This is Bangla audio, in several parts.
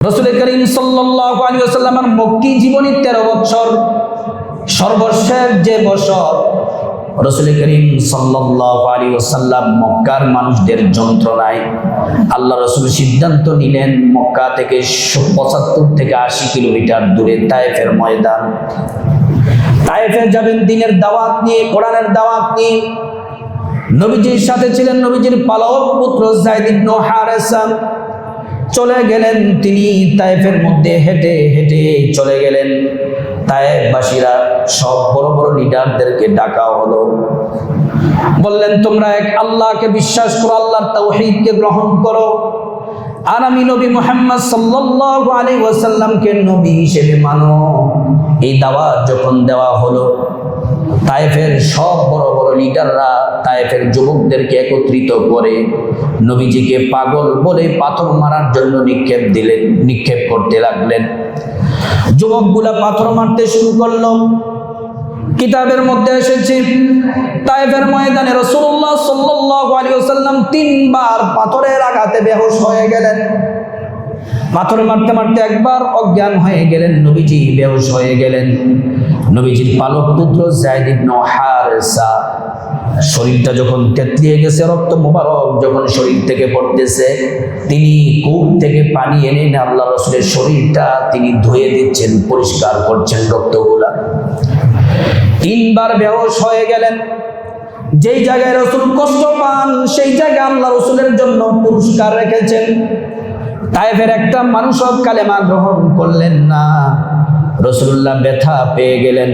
রসুল করিম সাল্লামের মক্কি জীবনী তেরো বছর, সর্বশেষ যে বছর রসুল করিম সাল্লাম মক্কার মানুষদের যন্ত্রণায় আল্লাহ রসুল সিদ্ধান্ত নিলেন, মক্কা থেকে পঁচাত্তর থেকে আশি কিলোমিটার দূরে তায়েফের ময়দান। তায়েফে যাবেন দিনের দাওয়াত নিয়ে, কোরআনের দাওয়াত নিয়ে। নবীজির সাথে ছিলেন নবীজির পালক পুত্র জাইদ ইবনে হারেসা। চলে গেলেন তিনি তায়েফের মধ্যে হেঁটে হেঁটে চলে গেলেন। তায়েফবাসীরা সব বড় বড় লিডারদেরকে ডাকা হলো। বললেন, তোমরা এক আল্লাহকে বিশ্বাস করো, আল্লাহর তাওহীদকে গ্রহণ করো। আর আমি নবী মোহাম্মদ সাল্লাল্লাহু আলাইহি ওয়াসাল্লামকে নবী হিসেবে মানো। এই দাওয়াত যখন দেওয়া হলো তায়েফের সব বড় বড় লিডাররা তায়েফের যুবকদেরকে একত্রিত করে নবীজিকে পাগল বলে পাথর মারার জন্য নিক্ষেপ দিলেন, নিক্ষেপ করতে লাগলেন। যুবকগুলা পাথর মারতে শুরু করল। কিতাবের মধ্যে এসেছে, তায়েফের ময়দানে রসুল্লাহ আলাইহি ওয়াসাল্লাম তিনবার পাথরের আঘাতে বেহুশ হয়ে গেলেন। পাথর মারতে মারতে একবার অজ্ঞান হয়ে গেলেন, নবীজি বেহুশ হয়ে গেলেন। নবীজির পালক পুত্র শরীরটা যখন তেতলিয়ে গেছে, রক্ত মোবারক যখন শরীর থেকে পড়তেছে, তিনি কূপ থেকে পানি এনে না আল্লাহ রসুলের শরীরটা তিনি ধুয়ে দিচ্ছেন, পরিষ্কার করছেন রক্তগুলা। তিনবার বেহস হয়ে গেলেন। যেই জায়গায় রসুল কষ্ট পান, সেই জায়গায় আল্লাহ রসুলের জন্য পুরস্কার রেখেছেন। তাইফের একটা মানুষও কালেমা গ্রহণ করলেন না। রসুল্লাহ ব্যথা পেয়ে গেলেন।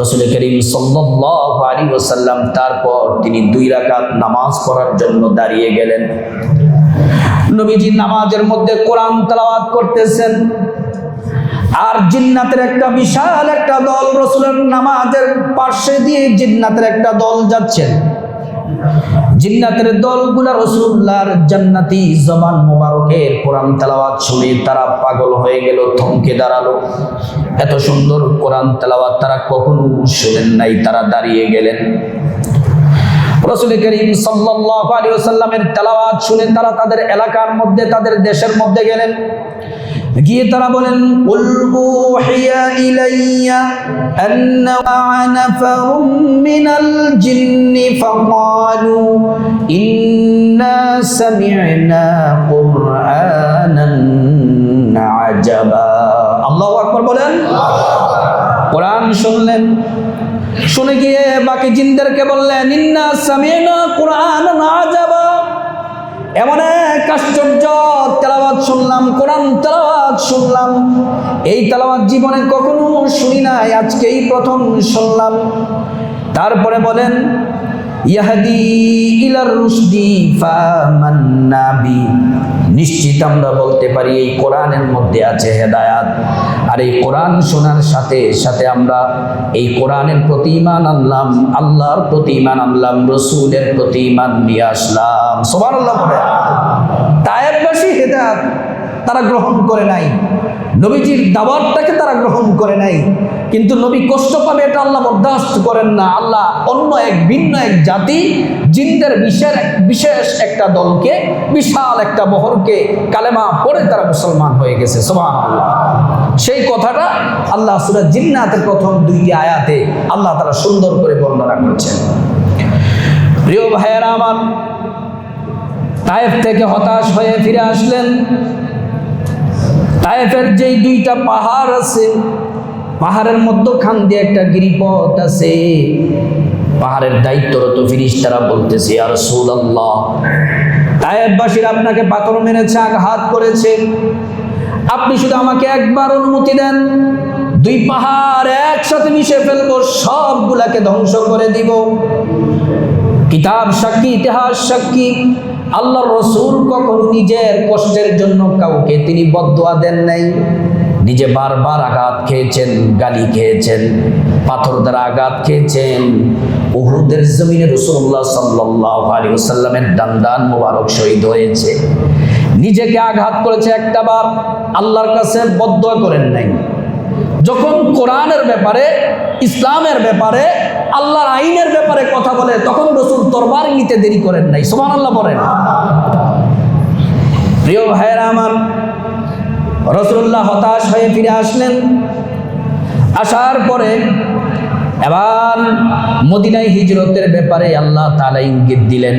রসুল করিম সাল্লাল্লাহু আলাইহি ওয়াসাল্লাম তারপর তিনি দুই রাকাত নামাজ পড়ার জন্য দাঁড়িয়ে গেলেন। নবীজি নামাজের মধ্যে কোরআন তেলাওয়াত করতেছেন। আর জিন্নাতের একটা বিশাল একটা দল রসুলের নামাজের পাশে দিয়ে জিন্নাতের একটা দল যাচ্ছেন। জিন্নাতের দলগুলা রসুল্লাহর জান্নাতি জবান মোবারকের কোরআন তেলাওয়াত শুনে তারা পাগল হয়ে গেল, থমকে দাঁড়াল। এত সুন্দর কোরআন তেলাওয়াত তারা কখনো শুনেন নাই, তারা দাঁড়িয়ে গেলেন। ওয়াসাল্লামের তেলাওয়াত তারা তাদের এলাকার মধ্যে, তাদের দেশের মধ্যে গেলেন। গিয়ে তারা বলেন মিনাল জিন্নি ফাকালু ইন্না সামি'না কুরআনান আজাবা। আল্লাহু আকবার বলেন। কোরআন শুনলেন। শুনে গিয়ে বাকি জিনদেরকে বললেন, ইন্না সামি'না কুরআনান আজাবা। এমন এক আশ্চর্য তেলাবাদ শুনলাম, কোরআন তেলাবাদ শুনলাম। এই তেলাবাদ জীবনে কখনো শুনি নাই, আজকেই প্রথম শুনলাম। তারপরে বলেন ইয়াহাদি ইলার রুশদি ফামান্না নিশ্চিত আমরা বলতে পারি এই কোরআনের মধ্যে আছে হেদায়াত। আর এই কোরআন শোনার সাথে সাথে আমরা এই কোরআনের প্রতি ইমান আনলাম, আল্লাহর প্রতি ইমান আনলাম, রসুলের প্রতি ইমান নিয়ে আসলাম। সবার আল্লাহ বলে তায়েববাসী হেদায়াত তারা গ্রহণ করে নাই। নবীজির দাবারটাকে তারা গ্রহণ করে নাই। কিন্তু নবী কষ্ট পাবে এটা আল্লাহ বরদাস্ত করেন না। আল্লাহ অন্য এক ভিন্ন এক জাতি, জিন্দের বিশেষ বিশেষ একটা দলকে, বিশাল একটা বহরকে কালেমা পড়ে তারা মুসলমান হয়ে গেছে। সোমান সেই কথাটা আল্লাহ সুরা জিন্নাতের প্রথম দুইটি আয়াতে আল্লাহ তারা সুন্দর করে বর্ণনা করছেন। প্রিয় ভাইয়েরা আমার, তায়েফ থেকে হতাশ হয়ে ফিরে আসলেন। তায়েফের যেই দুইটা পাহাড় আছে, পাহাড়ের মধ্যখান দিয়ে একটা গিরিপথ আছে। পাহাড়ের দায়িত্বরত ফিরিস তারা বলতেছে আর সুল আল্লাহ তায়েববাসীর আপনাকে পাথর মেরেছে, আঘাত করেছে। আপনি শুধু আমাকে একবার অনুমতি দেন, দুই পাহাড় একসাথে মিশে ফেলব, সবগুলাকে ধ্বংস করে দিব। কিতাব সাক্ষী, ইতিহাস সাক্ষী আল্লাহ রসুল কখন নিজের কষ্টের জন্য কাউকে তিনি বদোয়া দেন নাই? নিজে বারবার আঘাত খেয়েছেন, গালি খেয়েছেন, পাথর দ্বারা আঘাত খেয়েছেন। উহুদের জমিনে রসুল্লাহ সাল্লাহ আলী সাল্লামের দান দান মোবারক শহীদ হয়েছে। নিজেকে আঘাত করেছে একটা বার, আল্লাহর কাছে বদোয়া করেন নাই। যখন কোরআনের ব্যাপারে, ইসলামের ব্যাপারে আল্লাহর আইনের ব্যাপারে কথা বলে রসুল নিতে দেরি করেন নাই সোমান আল্লাহ বলেন। প্রিয় ভাইয়েরা আমার রসুল্লাহ হতাশ হয়ে ফিরে আসলেন। আসার পরে এবার মদিনায় হিজরতের ব্যাপারে আল্লাহ তাআলা ইঙ্গিত দিলেন।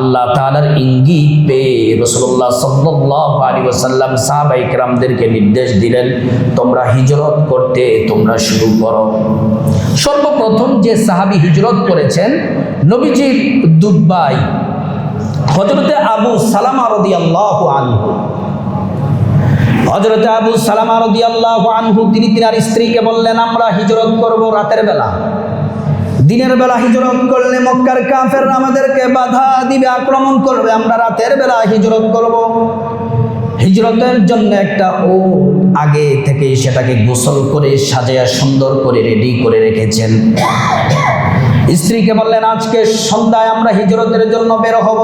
আল্লাহ তালার ইঙ্গিত পেয়ে রসুল্লাহ সাল্লাল্লাহু আলাইহি ওয়াসাল্লাম সাহাবা ইকরামদেরকে নির্দেশ দিলেন, তোমরা হিজরত করতে, তোমরা শুরু করো। সর্বপ্রথম যে সাহাবী হিজরত করেছেন নবীজির দুব্বাই হজরতে আবু সালামা রাদিয়াল্লাহু আনহু। হজরতে আবু সালামা রাদিয়াল্লাহু আনহু, তিনি তিনার স্ত্রীকে বললেন, আমরা হিজরত করব রাতের বেলা। দিনের বেলা হিজরত করলে মক্কার কাফের আমাদেরকে বাধা দিবে, আক্রমণ করবে। আমরা রাতের বেলা হিজরত করব। হিজরতের জন্য একটা ও আগে থেকে সেটাকে গোসল করে সাজায়া সুন্দর করে রেডি করে রেখেছেন। স্ত্রীকে বললেন, আজকে সন্ধ্যায় আমরা হিজরতের জন্য বের হব।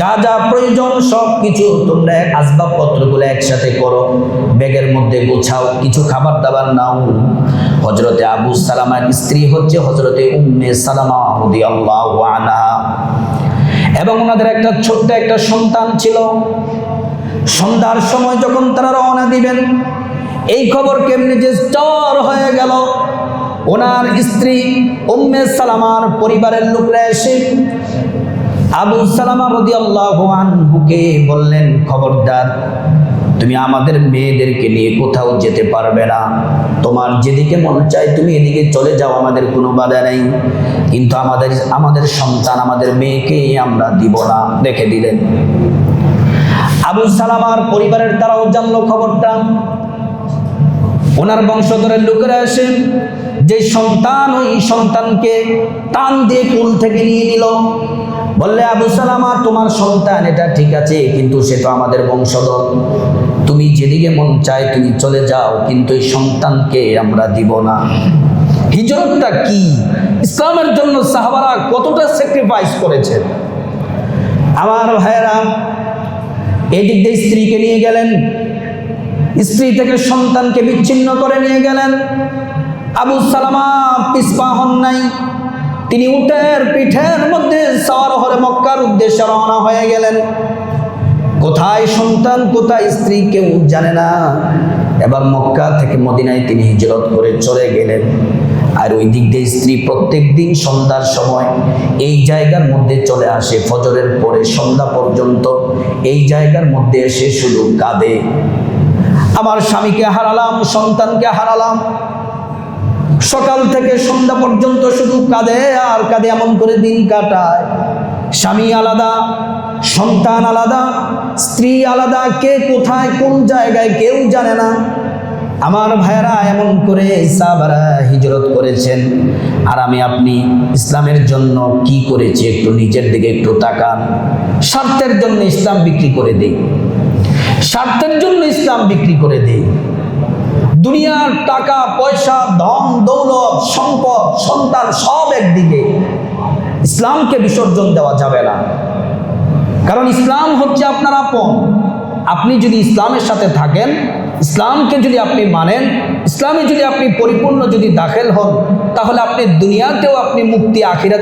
যা যা প্রয়োজন সব কিছু তোমরা আসবাবপত্রগুলো একসাথে করো। ব্যাগের মধ্যে গোছাও, কিছু খাবার দাবার নাও। হজরতে আবু সালামার স্ত্রী হচ্ছে হজরতে উম্মে সালামা এবং ওনাদের একটা ছোট্ট একটা সন্তান ছিল। সন্ধ্যার সময় যখন তারা রওনা দিবেন, এই খবর কেমনি যে জ্বর হয়ে গেল। ওনার স্ত্রী উম্মে সালামার পরিবারের লোকরা এসে আবু সালামা রাদিয়াল্লাহু আনহুকে বললেন, খবরদার, তুমি আমাদের মেয়েদেরকে নিয়ে কোথাও যেতে পারবে না। তোমার যেদিকে মন চায় তুমি এদিকে চলে যাও, আমাদের কোনো বাধা নেই। কিন্তু আমাদের আমাদের সন্তান আমাদের মেয়েকে আমরা দিব না। রেখে দিলেন। আবু সালামার পরিবারের তারাও জানলো খবরটা। ওনার বংশধরের লোকেরা এসে যে সন্তান ওই সন্তানকে টান দিয়ে কুল থেকে নিয়ে নিল। বললে, আবু সালামা, তোমার সন্তান, এটা ঠিক আছে, কিন্তু সে তো আমাদের বংশধর। তুমি যেদিকে মন চায় তুমি চলে যাও, কিন্তু এই সন্তানকে আমরা দিব না। হিজরতটা কি? ইসলামের জন্য সাহাবারা কতটা স্যাক্রিফাইস করেছে? আমার ভাইয়েরা, এদিক দিয়ে স্ত্রীকে নিয়ে গেলেন। স্ত্রী থেকে সন্তানকে বিচ্ছিন্ন করে নিয়ে গেলেন। আবু সালামা পিসপা হন নাই। তিনি উটের পিঠের মধ্যে সওয়ার হরে মক্কার উদ্দেশ্যে রওনা হয়ে গেলেন। কোথায় সন্তান, কোথায় স্ত্রী কেউ জানে না। এবার মক্কা থেকে মদিনায় তিনি হিজরত করে চলে গেলেন। আর ওই দিক দিয়ে স্ত্রী প্রত্যেক দিন সন্ধ্যার সময় এই জায়গার মধ্যে চলে আসে। ফজরের পরে সন্ধ্যা পর্যন্ত এই জায়গার মধ্যে এসে শুধু কাঁদে। আমার স্বামীকে হারালাম, সন্তানকে হারালাম। সকাল থেকে সন্ধ্যা পর্যন্ত শুধু কাঁদে আর কাঁদে এমন করে দিন কাটায়। স্বামী আলাদা, সন্তান আলাদা, স্ত্রী আলাদা, কে কোথায়, কোন জায়গায় কেউ জানে না। আমার ভাইয়েরা এমন করে সাহাবারা হিজরত করেছেন। আর আমি আপনি ইসলামের জন্য কি করেছি একটু নিজের দিকে একটু তাকান। স্বার্থের জন্য ইসলাম বিক্রি করে দিই। স্বার্থের জন্য ইসলাম বিক্রি করে দিই। দুনিয়ার টাকা, পয়সা, ধন, দৌলত, সম্পদ, সন্তান সব একদিকে ইসলামকে বিসর্জন দেওয়া যাবে না। কারণ ইসলাম হচ্ছে আপনার আপন। আপনি যদি ইসলামের সাথে থাকেন, ইসলামকে যদি আপনি মানেন, ইসলামে যদি আপনি পরিপূর্ণ যদি দাখেল হন, তাহলে আপনি দুনিয়াতেও আপনি মুক্তি আখিরাতে